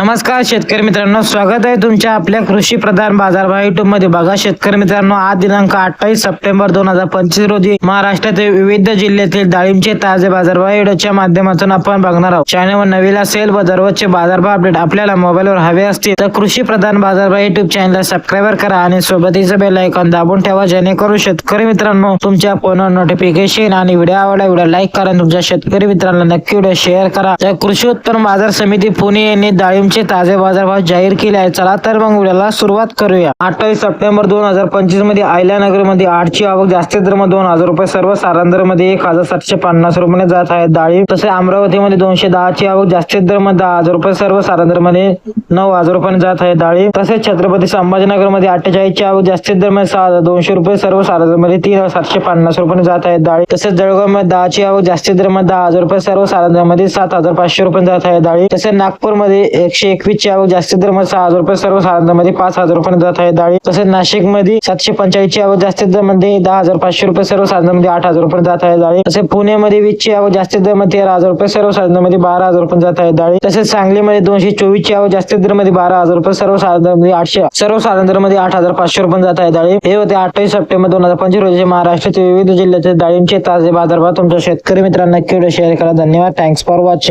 नमस्कार शेतकरी मित्रांनो. स्वागत आहे तुमच्या आपल्या कृषी प्रधान बाजारभाव युट्यूबमध्ये. बघा शेतकरी मित्रांनो आज दिनांक अठ्ठावीस सप्टेंबर दोन हजार पंचवीस रोजी महाराष्ट्रातील विविध जिल्ह्यातील डाळिंबचे ताजे बाजारभाव व्हिडिओच्या माध्यमातून आपण बघणार आहोत. चॅनलवर नवीन असेल व दररोजचे बाजारभाव अपडेट आपल्याला मोबाईलवर हवे असतील तर कृषी प्रधान बाजारभाव युट्यूब चॅनलला सबस्क्राईब करा आणि सोबतीचं बेल आयकॉन दाबून ठेवा जेणेकरून शेतकरी मित्रांनो तुमच्या फोनवर नोटिफिकेशन आणि व्हिडिओ आवडला व्हिडिओ लाईक करा तुमच्या शेतकरी मित्रांना नक्की व्हिडिओ शेअर करा. तर कृषी उत्पन्न बाजार समिती पुणे यांनी डाळिंबचे ताजे बाजारभाव जाहीर केले आहेत. चला तर मग व्हिडिओला सुरुवात करूया. अठ्ठावीस सप्टेंबर दोन हजार पंचवीसमध्ये आयल्यानगरमध्ये आठची आवक जास्तीत दर दोन हजार रुपये सर्व सारांदरमध्ये एक हजार सातशे पन्नास रुपये जात आहे डाळी तसे अमरावतीमध्ये दोनशे दहाची आवक जास्तीत दरमध्ये दहा हजार रुपये सर्व सारांदरमध्ये नऊ हजार रुपये जात आहे डाळी. तसेच छत्रपती संभाजीनगरमध्ये अठ्ठेचाळीसची आवक जास्तीत दरमध्ये सहा हजार दोनशे रुपये सर्व सारांदरमध्ये तीन हजार सातशे पन्नास रुपये जात आहे डाळी. तसेच जळगावमध्ये दहाची आवक जास्तीत दरमध्ये दहा हजार रुपये सर्व सारांदरमध्ये सात हजार पाचशे रुपये जात आहे डाळी. तसेच नागपूरमध्ये एकशे एकवीस ची आवक जास्तीत दरमध्ये सहा हजार रुपये सर्व सारांदर पाच हजार रुपये जात आहे. डाळी तसेच नाशिकमध्ये सातशे पंचाळीस ची आवक जास्तीत दरमध्ये दहा हजार पाचशे रुपये सर्व साधारणमध्ये आठ हजार रुपये जात आहे. डाळी तसेच पुण्यामध्ये वीस ची आवक जास्तीत दरमध्ये तेरा हजार रुपये सर्व साधारणमध्ये बारा हजार रुपये जात आहे. डाळी तसेच सांगलीमध्ये दोनशे चोवीस ची आवक जास्तीत दरमध्ये बारा हजार रुपये सर्व साधारण आठशे सर्व साधारण आठ हजार पाचशे रुपये जात आहे. डाळी हे होते अठ्ठावीस सप्टेंबर दोन हजार पंचवीस रोजी महाराष्ट्रातील विविध जिल्ह्यातील डाळींचे ताजे बाजारभाव. तुमच्या शेतकरी मित्रांना नक्की शेअर करा. धन्यवाद. Thanks for watching